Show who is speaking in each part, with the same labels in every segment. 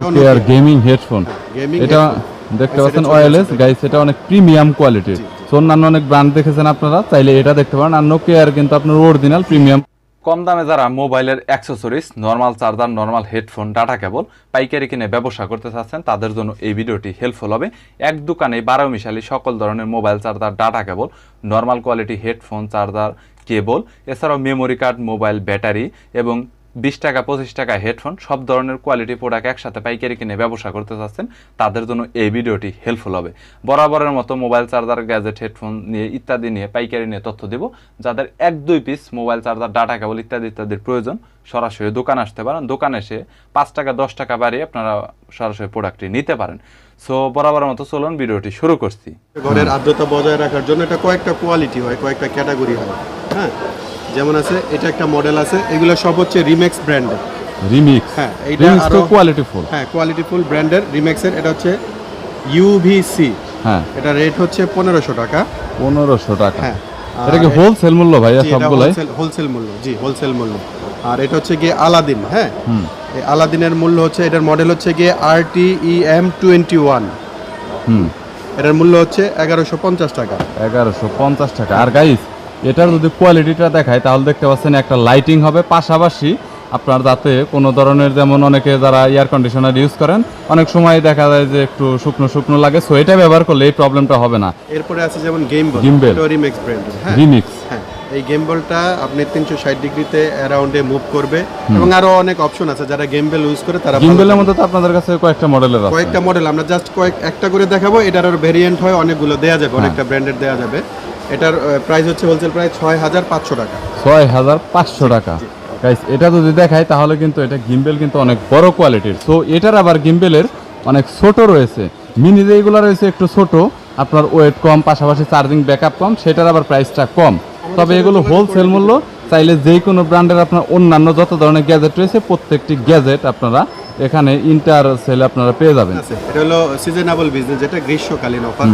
Speaker 1: আর gaming headphone এটা দেখতে পাচ্ছেন
Speaker 2: আসছে।
Speaker 1: গাইস এটা অনেক প্রিমিয়াম কোয়ালিটির তো অন্যান্য অনেক ব্র্যান্ড দেখেছেন আপনারা চাইলে এটা দেখতে পারেন। আর নোকিয়ার কিন্তু আপনার অরিজিনাল প্রিমিয়াম কম দামে যারা মোবাইলের accessories normal charger normal headphone data cable পাইকারি কিনে ব্যবসা করতে চাচ্ছেন তাদের জন্য এই ভিডিওটি হেল্পফুল হবে। এক দোকানে বারো মিশালি সকল ধরনের mobile charger data cable normal quality headphone charger cable এছাড়াও মেমোরি কার্ড মোবাইল ব্যাটারি এবং বিশ টাকা, পঁচিশ টাকা হেডফোন, সব ধরনের কোয়ালিটি প্রোডাক্ট একসাথে পাইকারি কিনে ব্যবসা করতে চাচ্ছেন, তাদের জন্য এই ভিডিওটি হেল্পফুল হবে। বরাবরের মতো মোবাইল চার্জার গ্যাজেট হেডফোন নিয়ে ইত্যাদি নিয়ে পাইকারি নিয়ে তথ্য দেব। যাদের এক, দুই piece mobile charger data cable ইত্যাদি, ইত্যাদির প্রয়োজন, সরাসরি দোকান আসতে পারেন। দোকানে এসে পাঁচ টাকা, দশ টাকা বাড়িয়ে আপনারা সরাসরি প্রোডাক্টটি নিতে পারেন। সো বরাবরের মতো চলুন, ভিডিওটি শুরু করছি।
Speaker 2: ঘরের আর্দ্রতা বজায় রাখার জন্য এটা কয়েকটা কোয়ালিটি হয়, কয়েকটা ক্যাটাগরি হয়। হ্যাঁ যেমন আছে এটা একটা মডেল আছে এগুলো সব হচ্ছে রিমেক্স ব্র্যান্ডের
Speaker 1: রিমিক্স
Speaker 2: হ্যাঁ, এইটা আরো-
Speaker 1: কোয়ালিটি ফুল
Speaker 2: হ্যাঁ কোয়ালিটিফুল ব্র্যান্ডের রিমেক্সের এটা হচ্ছে ইউভিসি
Speaker 1: হ্যাঁ।
Speaker 2: এটা রেট হচ্ছে পনেরোশো টাকা।
Speaker 1: পনেরোশো টাকা।
Speaker 2: হ্যাঁ
Speaker 1: এটা কি হোলসেল মূল্য ভাইয়া
Speaker 2: এটা
Speaker 1: সবগুলাই?
Speaker 2: হোলসেল হোলসেল মূল্য জি হোলসেল মূল্য। আর এটা হচ্ছে গিয়ে আলাদিন হ্যাঁ?
Speaker 1: হুম।
Speaker 2: এই আলাদিনের মূল্য হচ্ছে এটার মডেল হচ্ছে গিয়ে আর T E M twenty one
Speaker 1: হুম।
Speaker 2: এটার মূল্য হচ্ছে এগারোশো পঞ্চাশ টাকা।
Speaker 1: এগারোশো পঞ্চাশ টাকা। আর গাইস এটার যদি কোয়ালিটিটা দেখায় তাহলে দেখতে পাচ্ছেন একটা লাইটিং হবে। পাশাপাশি আপনার যাতে কোনো ধরনের যেমন অনেকে যারা এয়ার কন্ডিশনার ইউজ করেন অনেক সময় দেখা যায় যে একটু শুকনো শুকনো লাগে। সো এটা ব্যবহার করলে এই প্রবলেমটা হবে না।
Speaker 2: এরপরে আছে যেমন গেম বল। এটা রিমেক্স ব্র্যান্ডের হ্যাঁ।
Speaker 1: রিমিক্স
Speaker 2: হ্যাঁ। এই গেম বলটা আপনি তিনশো ষাট ডিগ্রিতে অ্যারাউন্ডে মুভ করবে। এবং আরও অনেক অপশন আছে। যারা গেম বেল ইউজ করে তারা
Speaker 1: গিম্বেলের মধ্যে তো আপনাদের কাছে কয়েকটা মডেলের আছে।
Speaker 2: কয়েকটা মডেল আমরা জাস্ট কয়েক একটা করে দেখাবো। এটার আর ভেরিয়েন্ট হয় অনেকগুলো দেয়া যাবে
Speaker 1: হ্যাঁ।
Speaker 2: অনেকটা ব্র্যান্ডের দেয়া যাবে। এটার প্রাইস হচ্ছে হোলসেল প্রাইস ছয় হাজার পাঁচশো টাকা।
Speaker 1: ছয় হাজার পাঁচশো টাকা। গাইস এটা যদি দেখায় তাহলে কিন্তু এটা গিম্বেল কিন্তু অনেক বড় কোয়ালিটির সো এটার আবার গিম্বেলের অনেক ছোট রয়েছে। মিনি যেগুলো রয়েছে একটু ছোট আপনার ওয়েট কম পাশাপাশি চার্জিং ব্যাকআপ কম সেটার আবার প্রাইসটা কম। তবে এগুলো হোলসেল মূল্য চাইলে যে কোনো ব্র্যান্ডের আপনার অন্যান্য যত ধরনের গ্যাজেট রয়েছে প্রত্যেকটি গ্যাজেট আপনারা এখানে ইন্টার সেলে আপনারা পেয়ে যাবেন।
Speaker 2: এটা হলো সিজনেবল বিজনেস যেটা গ্রীষ্মকালীন অফার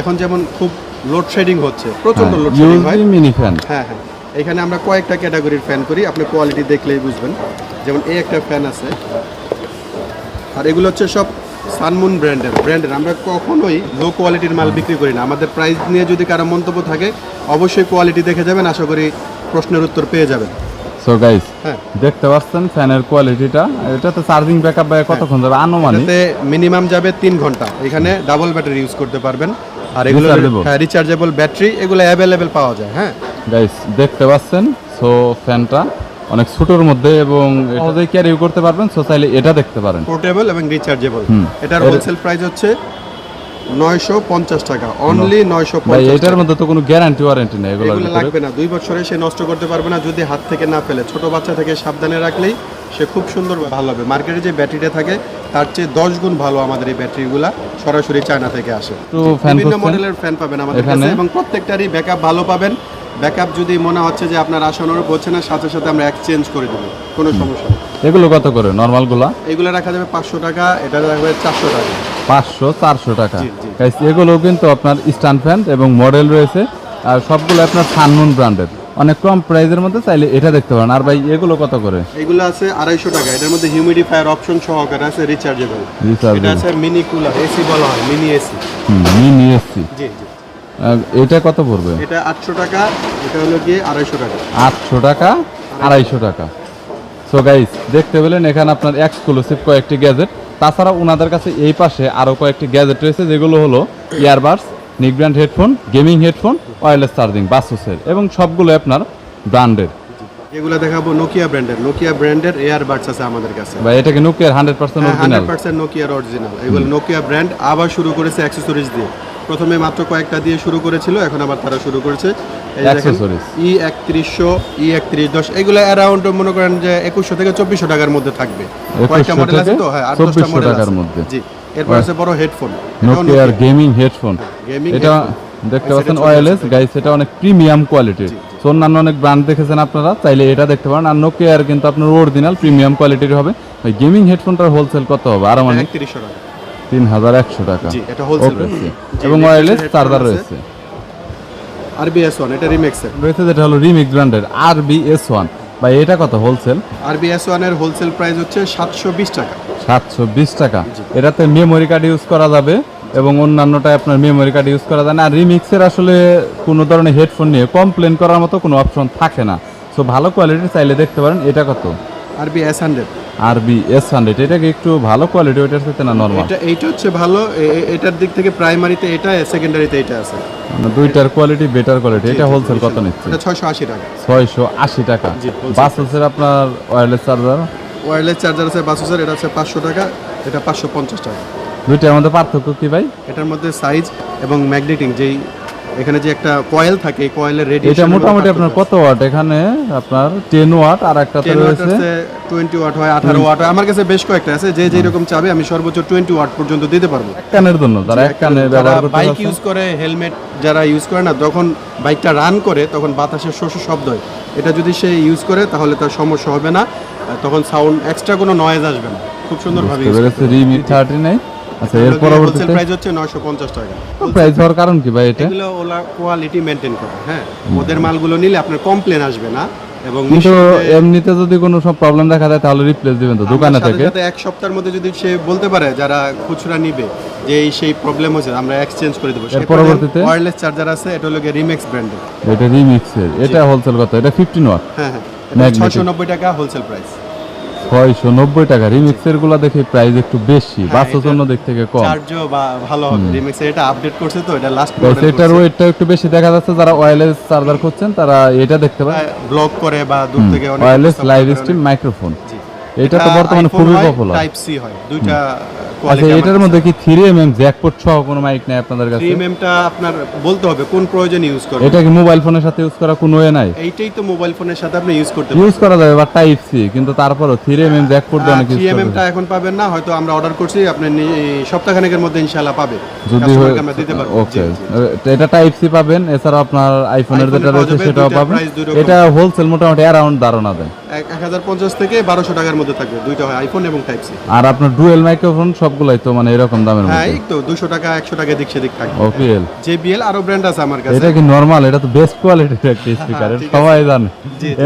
Speaker 2: এখন যেমন খুব লোডশেডিং হচ্ছে
Speaker 1: প্রচণ্ড
Speaker 2: লোডশেডিং হয়
Speaker 1: মিনি ফ্যান
Speaker 2: হ্যাঁ হ্যাঁ। এখানে আমরা কয়েকটা ক্যাটাগরির ফ্যান করি আপনি কোয়ালিটি দেখলেই বুঝবেন। যেমন এই একটা ফ্যান আছে। আর এগুলো হচ্ছে সব সানমুন ব্র্যান্ডের ব্র্যান্ডের আমরা কখনোই লো কোয়ালিটির মাল বিক্রি করি না। আমাদের প্রাইস নিয়ে যদি কারও মন্তব্য থাকে অবশ্যই কোয়ালিটি দেখে যাবেন আশা করি প্রশ্নের উত্তর পেয়ে যাবেন।
Speaker 1: সো গাইস
Speaker 2: হ্যাঁ।
Speaker 1: দেখতে পাচ্ছেন ফ্যানের কোয়ালিটিটা এটাতে চার্জিং ব্যাকআপ কতক্ষণ যাবে? আনুমানিক।
Speaker 2: মিনিমাম যাবে তিন ঘণ্টা। এখানে ডাবল ব্যাটারি ইউজ করতে পারবেন। আর এগুলো রিচার্জেবল ব্যাটারি এগুলো অ্যাভেলেবেল পাওয়া যায় হ্যাঁ।
Speaker 1: গাইস দেখতে পাচ্ছেন? সো ফ্যানটা অনেক ছোটোর মধ্যে এবং এটা ক্যারি করতে পারবেন সো চাইলে এটা দেখতে পারেন।
Speaker 2: পোর্টেবল এবং রিচার্জেবল এটার হোলসেল প্রাইস হচ্ছে নয়শো পঞ্চাশ টাকা। অনলি নয়শো
Speaker 1: ভাই এটার মধ্যে তো কোনো গ্যারান্টি ওয়ারেন্টি নেই
Speaker 2: এগুলো লাগবে না। দুই বছরে সে নষ্ট করতে পারবে না যদি হাত থেকে না ফেলে। ছোট বাচ্চা থেকে সাবধানে রাখলেই সে খুব সুন্দর ভালো হবে। মার্কেটে যে ব্যাটারিটা থাকে তার চেয়ে দশ গুণ ভালো আমাদের এই ব্যাটারিগুলা সরাসরি চায়না থেকে আসে। বিভিন্ন মডেলের ফ্যান পাবেন আমাদের? কাছে এবং প্রত্যেকটারই ব্যাকআপ ভালো পাবেন। ব্যাকআপ যদি মনে হচ্ছে যে আপনার আসানোর হচ্ছে না সাথে সাথে আমরা এক্সচেঞ্জ করে দেবো। কোনো সমস্যা নেই।
Speaker 1: এগুলো কত করে? নর্মালগুলা
Speaker 2: এগুলো রাখা যাবে পাঁচশো টাকা এটা রাখবে চারশো টাকা।
Speaker 1: পাঁচশো চারশো টাকা? এগুলো কিন্তু আপনার স্ট্যান্ড ফ্যান এবং মডেল রয়েছে। আর সবগুলো আপনার সানমুন ব্র্যান্ডের অনেক কম প্রাইসের মধ্যে চাইলে এটা দেখতে পারেন। আর ভাই এগুলো কত করে?
Speaker 2: এগুলো আছে আড়াইশো টাকা। এটার মধ্যে হিউমিডিফায়ার অপশন সহকারে আছে রিচার্জেবল। এটা আছে মিনি কুলার এসি বলা হয় মিনি এসি
Speaker 1: মিনি এসি
Speaker 2: জি জি।
Speaker 1: এটা কত পড়বে?
Speaker 2: এটা আটশো টাকা এটা হলো গিয়ে আড়াইশো টাকা।
Speaker 1: আটশো টাকা আড়াইশো টাকা। সো গাইস দেখতে পেলেন এখানে আপনার এক্সক্লুসিভ কয়েকটি গ্যাজেট তাছাড়া ওনাদের কাছে এই পাশে আরও কয়েকটি গ্যাজেট রয়েছে যেগুলো হলো earbuds neckband headphone gaming headphone wireless charging বাসুসের এবং সবগুলো আপনার ব্র্যান্ডের।
Speaker 2: এগুলো দেখাবো নোকিয়া ব্র্যান্ডের। নোকিয়া ব্র্যান্ডের এয়ারবাডস আছে আমাদের কাছে।
Speaker 1: বা এটা কি নোকিয়ার hundred percent original
Speaker 2: hundred percent নোকিয়ার original এগুলো নোকিয়া ব্র্যান্ড আবার শুরু করেছে অ্যাক্সেসরিজ দিয়ে। প্রথমে মাত্র কয়েকটা দিয়ে শুরু করেছিল এখন আবার তারা শুরু করেছে। ই একত্রিশশো ই একত্রিশ দশ এগুলো অ্যারাউন্ড মনে করেন যে একুশশো থেকে চব্বিশশো টাকার মধ্যে থাকবে। কয়েকটা মডেল আছে তো? হ্যাঁ আট দশটা মডেল আছে। জি। এরপর আছে বড় হেডফোন।
Speaker 1: নোকিয়ার গেমিং হেডফোন এটা দেখতে পাচ্ছেন ওয়্যারলেস গাইস এটা অনেক প্রিমিয়াম কোয়ালিটির সো অন্যান্য অনেক ব্র্যান্ড দেখেছেন আপনারা চাইলে এটা দেখতে পারেন। আর নোকিয়ার কিন্তু আপনার অরিজিনাল প্রিমিয়াম কোয়ালিটির হবে। ওই গেমিং হেডফোনটার হোলসেল কত হবে? আরও মানে তিন হাজার একশো টাকা।
Speaker 2: জি, এটা।
Speaker 1: জি, এবং ওয়্যারলেস চার্জার। রয়েছে।
Speaker 2: আরবিএস ওয়ান এটা রিমেক্সের
Speaker 1: রয়েছে যেটা হলো রিমিক্স ব্র্যান্ডের আর বি এস ওয়ান বা এটা কত হোলসেল
Speaker 2: আর বিএস ওয়ানের হোলসেল প্রাইস হচ্ছে সাতশো বিশ টাকা।
Speaker 1: সাতশো বিশ টাকা। এটাতে মেমোরি কার্ড ইউজ করা যাবে এবং অন্যান্যটায় আপনার মেমোরি কার্ড ইউজ করা যায় না। আর রিমিক্সের আসলে কোনো ধরনের হেডফোন নিয়ে কমপ্লেন করার মতো কোনো অপশন থাকে না। সো ভালো কোয়ালিটির চাইলে দেখতে পারেন। এটা কত?
Speaker 2: RB S hundred
Speaker 1: R B S hundred এটা কি একটু ভালো কোয়ালিটি ওইটার সাথে না নর্মাল
Speaker 2: এটা এইটা হচ্ছে ভালো এটার দিক থেকে প্রাইমারিতে এটা সেকেন্ডারিতে এটা আছে।
Speaker 1: মানে দুইটার কোয়ালিটি বেটার কোয়ালিটি এটা হোলসেল কত নিচ্ছে?
Speaker 2: এটা ছয়শো আশি টাকা।
Speaker 1: ছয়শো আশি টাকা। বাস হচ্ছে আপনার ওয়্যারলেস চার্জার
Speaker 2: ওয়্যারলেস চার্জার আছে বাসুসের এটা আছে পাঁচশো টাকা এটা পাঁচশো পঞ্চাশ টাকা।
Speaker 1: দুইটার মধ্যে পার্থক্য কি ভাই?
Speaker 2: এটার মধ্যে সাইজ এবং ম্যাগনেটিং যেই এখানে যে একটা কয়েল থাকে কয়েলের রেডি
Speaker 1: এটা মোটামুটি আপনার কত ওয়াট? এখানে আপনার টেন ওয়াট আর
Speaker 2: টেন ওয়াট
Speaker 1: রয়েছে।
Speaker 2: আছে টোয়েন্টি ওয়াট হয় আঠারো ওয়াট হয়। আমার কাছে বেশ কয়েকটা আছে যে যেই রকম চাবে আমি সর্বোচ্চ টোয়েন্টি ওয়াট পর্যন্ত দিতে পারব।
Speaker 1: এক কানের জন্য যারা এক কানে ব্যবহার করতে
Speaker 2: বাইক ইউজ করে হেলমেট যারা ইউজ করে না তখন বাইকটা রান করে তখন বাতাসের শোষ শব্দ হয়। এটা যদি সে ইউজ করে তাহলে তার সমস্যা হবে না। তখন সাউন্ড এক্সট্রা কোনো নয়েজ আসবে না। খুব সুন্দরভাবে
Speaker 1: বুঝতে পেরেছি রিমি থার্টি নাই। আচ্ছা এর পরবর্তীতে?
Speaker 2: প্রাইস হচ্ছে নয়শো পঞ্চাশ টাকা।
Speaker 1: প্রাইস হওয়ার কারণ কি ভাই এটা?
Speaker 2: এগুলো ওলা কোয়ালিটি মেনটেন করে হ্যাঁ। ওদের মালগুলো নিলে আপনার কমপ্লেন আসবে না এবং
Speaker 1: কিন্তু এমনিতে যদি কোনো সব প্রবলেম দেখা যায় তাহলে রিপ্লেস দিবেন তো দোকানে থেকে?
Speaker 2: এক সপ্তাহের মধ্যে যদি সে বলতে পারে যারা খুচরা নিবে যে এই সেই প্রবলেম হয়েছে আমরা এক্সচেঞ্জ করে দেবো।
Speaker 1: এর পরবর্তীতে?
Speaker 2: ওয়্যারলেস চার্জার আছে এটা হলো রিমিক্স ব্র্যান্ডের
Speaker 1: এটা রিমিক্সের এটা হোলসেল কত? এটা ফিফটিন ওয়াট
Speaker 2: হ্যাঁ হ্যাঁ।
Speaker 1: Magnetic।
Speaker 2: ছয়শো নব্বই টাকা হোলসেল প্রাইস
Speaker 1: ছয়শো নব্বই টাকা। রিমিক্সেরগুলো দেখে প্রাইস একটু বেশি
Speaker 2: বাসের
Speaker 1: জন্য দিক থেকে কম।
Speaker 2: চার্জও ভালো হবে। এটা আপডেট করছে তো এটা লাস্ট
Speaker 1: মডেল এটার ওয়েটটা একটু বেশি। দেখা যাচ্ছে যারা ওয়্যারলেস চার্জার খুঁজছেন তারা এটা দেখতে পারেন।
Speaker 2: ব্লক করে বা দূর থেকে অনেক
Speaker 1: ওয়্যারলেস লাইভ স্ট্রিম মাইক্রোফোন এটা তো বর্তমানে খুবই পপুলার
Speaker 2: টাইপ সি হয়। দুইটা
Speaker 1: আচ্ছা এটার মধ্যে কি থ্রি এম এম জ্যাকপোর্ট সহ কোনো মাইক নেই আপনাদের কাছে?
Speaker 2: থ্রি এমটা আপনার বলতে হবে কোন প্রয়োজনে ইউজ করবেন?
Speaker 1: এটা কি মোবাইল ফোনের সাথে ইউজ করা কোনো ওয়ে নাই?
Speaker 2: এইটাই তো মোবাইল ফোনের সাথে আপনি ইউজ করতে
Speaker 1: ইউজ করা যাবে বা টাইপ সি কিন্তু তারপরও থ্রি এম এম জ্যাকপোর্ট দিয়ে অনেক ইউজ
Speaker 2: থ্রি এম এখন পাবেন না হয়তো আমরা অর্ডার করছি আপনি সপ্তাহখানেকের মধ্যে ইনশাআল্লাহ পাবে।
Speaker 1: যদি
Speaker 2: আমরা দিতে পারব।
Speaker 1: ওকে। এটা টাইপ সি পাবেন এছাড়া আপনার আইফোনের যেটা রয়েছে সেটাও পাবেন। এটা হোলসেল মোটামুটি অ্যারাউন্ড ধারণা দেয়।
Speaker 2: এক হাজার পঞ্চাশ থেকে বারোশো টাকার মধ্যে থাকবে। দুইটা হয় আইফোন এবং টাইপ সি
Speaker 1: আর আপনার ডুয়েল মাইক্রোফোন সবগুলাই তো মানে এরকম দামের
Speaker 2: হ্যাঁ
Speaker 1: মধ্যে?
Speaker 2: এই তো দুশো টাকা একশো টাকা দিক সেদিক থাকবে।
Speaker 1: ওপিএল
Speaker 2: জেবিএল আরও ব্র্যান্ড আছে আমার কাছে।
Speaker 1: এটা কি নরমাল এটা তো বেস্ট কোয়ালিটির একটা স্পিকার সবাই জানে।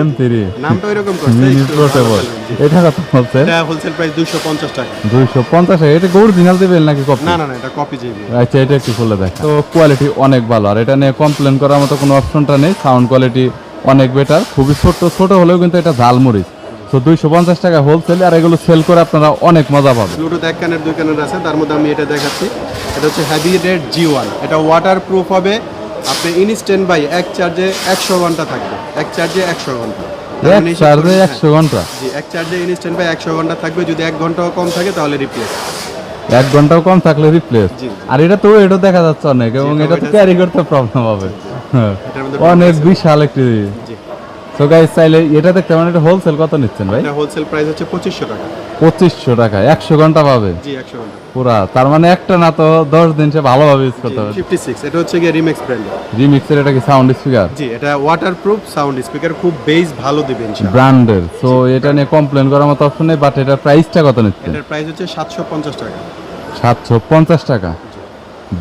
Speaker 1: এম থ্রি
Speaker 2: নামটা ওইরকম করছে
Speaker 1: পোর্টেবল। এটা কত হচ্ছে
Speaker 2: এটা হোলসেল প্রাইস দুশো পঞ্চাশ টাকা।
Speaker 1: দুইশো পঞ্চাশ এটা অরিজিনাল দেবেন নাকি কপি
Speaker 2: না না না এটা কপি জেবিএল
Speaker 1: আচ্ছা এটা একটু খুলে দেখ তো কোয়ালিটি অনেক ভালো। আর এটা নিয়ে কমপ্লেন করার মতো কোনো অপশনটা নেই। সাউন্ড কোয়ালিটি অনেক বেটার খুবই ছোট ছোট হলেও কিন্তু এটা ঝালমরিচ তো দুইশো পঞ্চাশ টাকা হোলসেল আর এগুলো সেল করে আপনারা অনেক মজা পাবেন।
Speaker 2: ব্লুটুথ এক কানের দুই কানের আছে তার মধ্যে আমি এটা দেখাচ্ছি। এটা হচ্ছে হ্যাভি রেড জি ওয়ান এটা ওয়াটার প্রুফ হবে। আপনি ইনস্ট্যান্ট বাই এক চার্জে একশো ঘণ্টা থাকবে। এক চার্জে একশো ঘণ্টা।
Speaker 1: এক
Speaker 2: মানে
Speaker 1: চার্জে একশো ঘণ্টা?
Speaker 2: হ্যাঁ, জি এক চার্জে ইনস্ট্যান্ট বাই একশো ঘণ্টা থাকবে। যদি এক ঘন্টাও কম থাকে তাহলে রিপ্লেস
Speaker 1: এক ঘন্টাও কম থাকলে রিপ্লেস আর এটা তো এটা দেখা যাচ্ছে অনেক এবং এটা তো ক্যারি করতে প্রবলেম হবে। অনেক বিশাল একটি তো গাইস চাইলে এটা দেখতে পারেন এটা হোলসেল কত নিচ্ছেন ভাই?
Speaker 2: এটা হোলসেল প্রাইস হচ্ছে পঁচিশশো টাকা।
Speaker 1: পঁচিশশো টাকা একশো ঘণ্টা পাবে?
Speaker 2: জি একশো ঘণ্টা।
Speaker 1: পুরা তার মানে একটা না তো দশ দিন সে ভালোভাবে ইউজ করতে হবে
Speaker 2: ফিফটি সিক্স এটা হচ্ছে গিয়ে রিমেক্স ব্র্যান্ড
Speaker 1: রিমিক্সের এটা কি সাউন্ড স্পিকার
Speaker 2: জি এটা ওয়াটার প্রুফ সাউন্ড স্পিকার খুব বেস ভালো দিবে ইনশাআল্লাহ।
Speaker 1: ব্র্যান্ডের সো এটা নিয়ে কমপ্লেন করার মতো অপশন নেই বাট এটার প্রাইসটা কত নিচ্ছে
Speaker 2: এটার প্রাইস হচ্ছে সাতশো পঞ্চাশ টাকা।
Speaker 1: সাতশো পঞ্চাশ টাকা।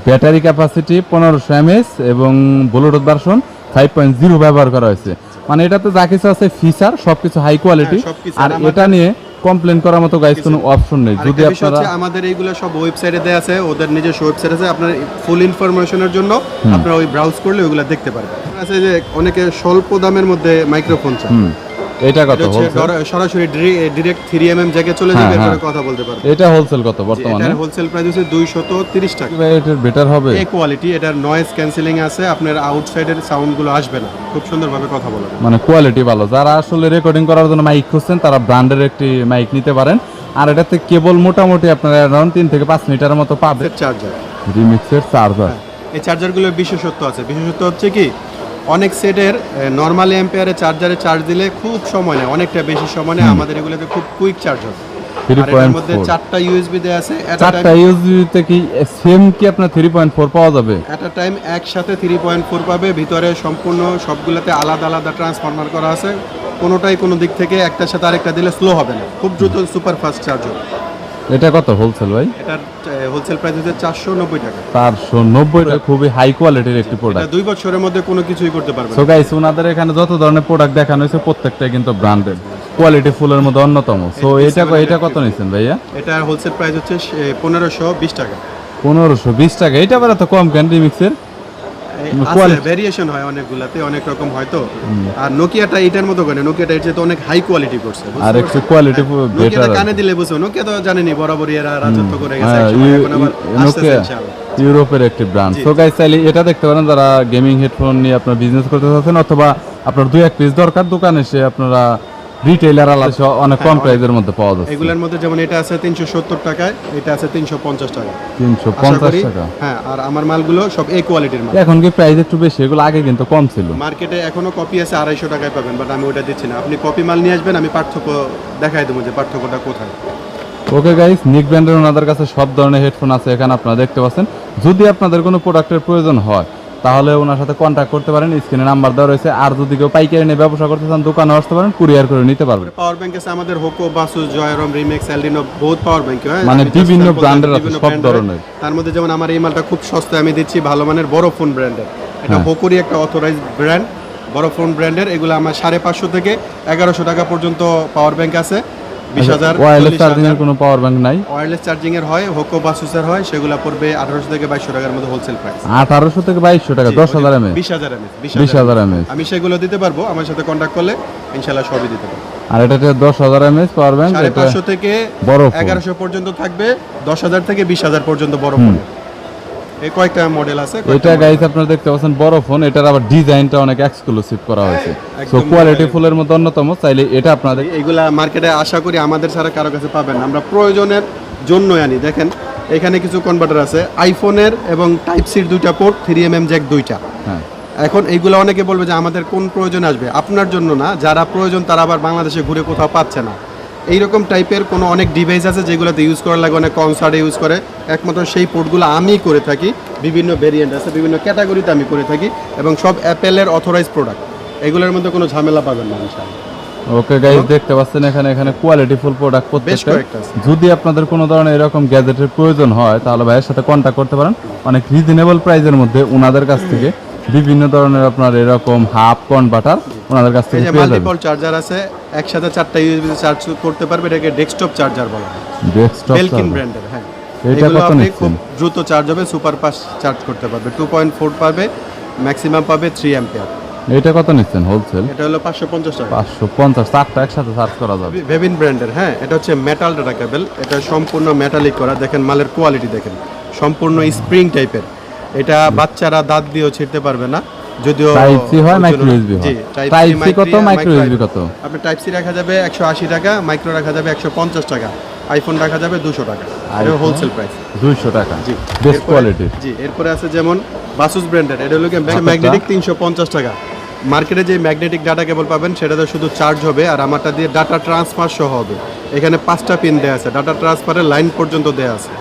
Speaker 1: ব্যাটারি ক্যাপাসিটি পনেরোশো এমএস এবং Bluetooth version five point zero ব্যবহার করা হয়েছে। মানে এটাতে যা কিছু আছে ফিচার সবকিছু হাই কোয়ালিটি
Speaker 2: হ্যাঁ,
Speaker 1: আর
Speaker 2: আর
Speaker 1: এটা নিয়ে কমপ্লেন করার মতো গাইজ কোনো অপশন নেই। যদি আপনারা
Speaker 2: আমাদের এইগুলো সব ওয়েবসাইটে দেওয়া আছে ওদের নিজস্ব ওয়েবসাইট আছে আপনার ফুল ইনফরমেশনের জন্য আপনারা ওই ব্রাউজ করলে ওইগুলো দেখতে পারবেন। আছে যে অনেকে স্বল্প দামের মধ্যে মাইক্রোফোন চায়।
Speaker 1: এটা কত
Speaker 2: এটা সরাসরি ডিরেক্ট থ্রি এম এম চলে
Speaker 1: হ্যাঁ,
Speaker 2: যাবে এরপরে
Speaker 1: হ্যাঁ।
Speaker 2: কথা বলতে পারবে।
Speaker 1: এটা হোলসেল কত বর্তমানে?
Speaker 2: এটার হোলসেল প্রাইস হচ্ছে দুইশত তিরিশ টাকা।
Speaker 1: এটার বেটার হবে?
Speaker 2: এই কোয়ালিটি এটার নয়েজ ক্যান্সেলিং আছে আপনার আউটসাইডের সাউন্ডগুলো আসবে না। খুব সুন্দরভাবে কথা বলবে
Speaker 1: মানে কোয়ালিটি ভালো। যারা আসলে রেকর্ডিং করার জন্য মাইক খুঁজছেন তারা ব্র্যান্ডের একটি মাইক নিতে পারেন। আর এটাতে কেবল মোটামুটি আপনারা অ্যারাউন্ড তিন থেকে পাঁচ মিটারের মতো পাবে।
Speaker 2: চার্জার
Speaker 1: রিমিক্সের চার্জার
Speaker 2: এই চার্জারগুলোর বিশেষত্ব আছে। বিশেষত্ব হচ্ছে কি? অনেক সেটের নর্মালি এম্পেয়ারে চার্জারে চার্জ দিলে খুব সময় নেয় অনেকটা বেশি সময় নেয় আমাদের এগুলোতে খুব কুইক চার্জ হবে। আর মধ্যে চারটা ইউএসবি আছে
Speaker 1: চারটা ইউএসবিতে কি সেম কি আপনার থ্রি পয়েন্ট ফোর পাওয়া যাবে?
Speaker 2: আ টাইম একসাথে থ্রি পয়েন্ট ফোর পাবে ভিতরে সম্পূর্ণ সবগুলোতে আলাদা আলাদা ট্রান্সফরমার করা আছে। কোনোটাই কোনো দিক থেকে একটার সাথে আরেকটা দিলে স্লো হবে না খুব দ্রুত সুপার ফাস্ট চার্জ হবে।
Speaker 1: এটা কত হোলসেল ভাই?
Speaker 2: এটার হোলসেল প্রাইস হচ্ছে চারশো নব্বই টাকা।
Speaker 1: চারশো নব্বই খুবই হাই কোয়ালিটির একটি
Speaker 2: এটা
Speaker 1: প্রোডাক্ট
Speaker 2: দুই বছরের মধ্যে কোনো কিছুই করতে পারবে
Speaker 1: সো গাইস ওনাদের এখানে যত ধরনের প্রোডাক্ট দেখানো হয়েছে প্রত্যেকটাই কিন্তু ব্র্যান্ডেড কোয়ালিটি ফুলের মধ্যে অন্যতম। সো এটা এটা কত নিচ্ছেন ভাইয়া?
Speaker 2: এটা হোলসেল প্রাইস হচ্ছে পনেরোশো বিশ টাকা।
Speaker 1: পনেরোশো বিশ টাকা। এটা বেড়া তো কম কেন রিমিক্সের
Speaker 2: ভেরিয়েশন হয় অনেকগুলাতে অনেক রকম হয় তো। আর নোকিয়াটা এটার মতো করে নোকিয়াটা এর চেয়ে তো অনেক হাই কোয়ালিটি করছে
Speaker 1: আর একটু কোয়ালিটি বেটার
Speaker 2: কানে দিলে বুঝো নোকিয়া তো জানেনি বরাবরই এরা রাজত্ব করে গেছে
Speaker 1: হ্যাঁ,
Speaker 2: এখন আবার
Speaker 1: নোকিয়া ইউরোপের একটি ব্র্যান্ড সো গাইস চাইলে এটা দেখতে পারেন যারা গেমিং হেডফোন নিয়ে আপনার বিজনেস করতে চাচ্ছেন অথবা আপনার দুই এক পিস দরকার দোকানে এসে আপনারা রিটেইলার আলাদা অনেক কম প্রাইসের মধ্যে পাওয়া যাচ্ছে।
Speaker 2: এগুলোর মধ্যে যেমন এটা আছে তিনশো সত্তর টাকায় এটা আছে তিনশো পঞ্চাশ টাকা।
Speaker 1: তিনশো
Speaker 2: আশা
Speaker 1: পঞ্চাশ
Speaker 2: করি
Speaker 1: টাকা?
Speaker 2: হ্যাঁ আর আমার মালগুলো সব এ কোয়ালিটির মাল।
Speaker 1: এখন কি প্রাইস একটু বেশি? এগুলো আগে কিন্তু কম ছিল।
Speaker 2: মার্কেটে এখনও কপি আছে আড়াইশো টাকায় পাবেন বাট আমি ওটা দিচ্ছি না। আপনি কপি মাল নিয়ে আসবেন আমি পার্থক্য দেখাই দেবো যে পার্থক্যটা কোথায়।
Speaker 1: ওকে গাইস নিক ব্র্যান্ডের ওনাদের কাছে সব ধরনের হেডফোন আছে এখানে আপনারা দেখতে পাচ্ছেন। যদি আপনাদের কোনো প্রোডাক্টের প্রয়োজন হয় তাহলে ওনার সাথে কন্ট্যাক্ট করতে পারেন স্ক্রিনে নাম্বার দেওয়া রয়েছে। আর যদি কেউ পাইকারি নিয়ে ব্যবসা করতে চান দোকানে আসতে পারেন কুরিয়ার করে নিতে পারবেন।
Speaker 2: পাওয়ার ব্যাংক আছে আমাদের হোকো বাসুস জয়রম রিমেক্স এলডিনো বহুত পাওয়ার ব্যাংক হয়?
Speaker 1: মানে বিভিন্ন
Speaker 2: দিচ্ছি,
Speaker 1: আছে, সব ধরনের।
Speaker 2: তার মধ্যে যেমন আমার এই মালটা খুব সস্তায় আমি দিচ্ছি ভালো মানের বড় ফোন ব্র্যান্ডের এটা
Speaker 1: হ্যাঁ।
Speaker 2: হোকোরই একটা অথরাইজ ব্র্যান্ড বড় ফোন ব্র্যান্ডের এগুলো আমার সাড়ে পাঁচশো থেকে এগারোশো টাকা পর্যন্ত পাওয়ার ব্যাংক আছে। বিশ হাজার
Speaker 1: ওয়্যারলেস চার্জিং এর কোনো পাওয়ার ব্যাংক নাই?
Speaker 2: ওয়্যারলেস চার্জিং এর হয় হোকো বাসুসের হয় সেগুলো পড়বে আঠারোশো থেকে বাইশশো টাকার মধ্যে হোলসেল প্রাইস
Speaker 1: আঠারোশো থেকে বাইশশো টাকা দশ হাজার এমএ
Speaker 2: বিশ হাজার এমএস
Speaker 1: বিশ হাজার এমএস
Speaker 2: আমি সেগুলো দিতে পারব আমার সাথে কন্ট্যাক্ট করলে ইনশাল্লাহ সবই দিতে পারব।
Speaker 1: আর এটা দশ হাজার এমএস পাওয়ার ব্যাংক
Speaker 2: সাড়ে পাঁচশো থেকে
Speaker 1: বড়
Speaker 2: এগারোশো পর্যন্ত থাকবে দশ হাজার থেকে বিশ হাজার পর্যন্ত বড় ফোন এই কয়েকটা মডেল আছে
Speaker 1: এটা গাইস আপনারা দেখতে পাচ্ছেন বড় ফোন এটার আবার ডিজাইনটা অনেক এক্সক্লুসিভ করা হয়েছে। সো
Speaker 2: হ্যাঁ,
Speaker 1: কোয়ালিটি ফুলের মধ্যে অন্যতম চাইলে এটা আপনাদের
Speaker 2: এইগুলা মার্কেটে আশা করি আমাদের ছাড়া কারও কাছে পাবেন আমরা প্রয়োজনের জন্যই আনি। দেখেন এখানে কিছু কনভার্টার আছে। আইফোনের এবং টাইপ সির দুইটা port three M M jack দুইটা।
Speaker 1: হ্যাঁ।
Speaker 2: এখন এইগুলো অনেকে বলবে যে আমাদের কোন প্রয়োজন আসবে? আপনার জন্য না যারা প্রয়োজন তারা আবার বাংলাদেশে ঘুরে কোথাও পাচ্ছে না। এইরকম টাইপের কোনো অনেক ডিভাইস আছে যেগুলোতে ইউজ করার লাগে অনেক কনসার্টে ইউজ করে। একমাত্র সেই পোর্টগুলো আমি করে থাকি। বিভিন্ন ভেরিয়েন্ট আছে বিভিন্ন ক্যাটাগরিতে আমি করে থাকি এবং সব অ্যাপেলের অথরাইজ প্রোডাক্ট এগুলোর মধ্যে কোনো ঝামেলা পাবেন না ইনশাআল্লাহ।
Speaker 1: ওকে গাইস দেখতে পাচ্ছেন এখানে এখানে কোয়ালিটি ফুল প্রোডাক্ট প্রত্যেকটা। যদি আপনাদের কোনো ধরনের এরকম গ্যাজেটের প্রয়োজন হয় তাহলে ভাইয়ের সাথে কন্ট্যাক্ট করতে পারেন। অনেক রিজনেবল প্রাইসের মধ্যে ওনাদের কাছ থেকে। বিভিন্ন ধরনের আপনার এরকম হাফ কনভার্টার ওনাদের কাছ থেকে পেয়ে যাবেন।
Speaker 2: মাল্টিপল চার্জার আছে একসাথে চারটা ইউএসবি চার্জ করতে পারবে এটাকে ডেস্কটপ চার্জার বলা হয়।
Speaker 1: ডেস্কটপ
Speaker 2: বেলকিন ব্র্যান্ডের হ্যাঁ।
Speaker 1: এটা কত নিচ্ছেন?
Speaker 2: খুব দ্রুত চার্জ হবে সুপার ফাস্ট চার্জ করতে পারবে। টু পয়েন্ট ফোর পাবে ম্যাক্সিমাম পাবে থ্রি অ্যাম্পিয়ার
Speaker 1: এটা কত নিচ্ছেন হোলসেল
Speaker 2: এটা হলো পাঁচশো পঞ্চাশ টাকা।
Speaker 1: পাঁচশো পঞ্চাশ চারটা একসাথে চার্জ করা যাবে।
Speaker 2: ভেবিন ব্র্যান্ডের হ্যাঁ এটা হচ্ছে মেটাল ডাটা কেবল এটা সম্পূর্ণ মেটালিক করা। দেখেন মালের কোয়ালিটি দেখেন। সম্পূর্ণ স্প্রিং টাইপের এটা বাচ্চারা দাঁত দিয়েও ছিঁড়তে পারবে না যদিও
Speaker 1: টাইপ সি হয় মাইক্রো ইউএসবি হয়। টাইপ সি কত মাইক্রো ইউএসবি কত?
Speaker 2: আপনি টাইপ সি রাখা যাবে একশো আশি টাকা মাইক্রো রাখা যাবে একশো পঞ্চাশ টাকা আইফোন রাখা যাবে দুশো টাকা। এটা হোলসেল প্রাইস
Speaker 1: দুইশো টাকা।
Speaker 2: জি
Speaker 1: বেস্ট কোয়ালিটির
Speaker 2: জি এরপরে আছে যেমন বাসুস ব্র্যান্ডের এটা হলো? ম্যাগনেটিক তিনশো পঞ্চাশ টাকা। মার্কেটে যে ম্যাগনেটিক ডাটা কেবল পাবেন সেটাতে শুধু চার্জ হবে আর আমারটা দিয়ে ডাটা ট্রান্সফার সহ হবে। এখানে পাঁচটা পিন দেওয়া আছে ডাটা ট্রান্সফারের লাইন পর্যন্ত দেওয়া আছে।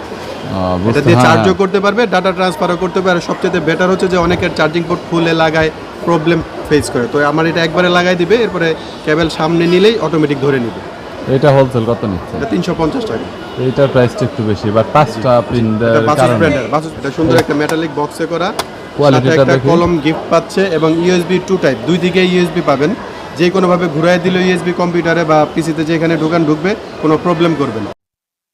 Speaker 2: এটা দিয়ে
Speaker 1: হ্যাঁ।
Speaker 2: চার্জও করতে পারবে ডাটা ট্রান্সফারও করতে পারবে। আর সবচেয়ে বেটার হচ্ছে যে অনেকের চার্জিং পোর্ট খুলে লাগায় প্রবলেম ফেস করে। তো আমার এটা একবারে লাগাই দিবে এরপরে কেবল সামনে নিলেই অটোমেটিক ধরে নিবে।
Speaker 1: এটা হোলসেল কত নিচ্ছে?
Speaker 2: এটা তিনশো পঞ্চাশ টাকা।
Speaker 1: এইটার প্রাইসটা একটু বেশি বাট পাঁচটা
Speaker 2: বাসুস
Speaker 1: কারণে।
Speaker 2: এটা সুন্দর একটা মেটালিক বক্সে করা। সাথে একটা কলম গিফট পাচ্ছে এবং ইউএসবি টু টাইপ দুই দিকে ইউএসবি পাবেন। যে কোনো ভাবে ঘুরাই দিলে ইউএসবি কম্পিউটারে বা পিসিতে যেখানে ঢোকান ঢুকবে কোনো প্রবলেম করবে না।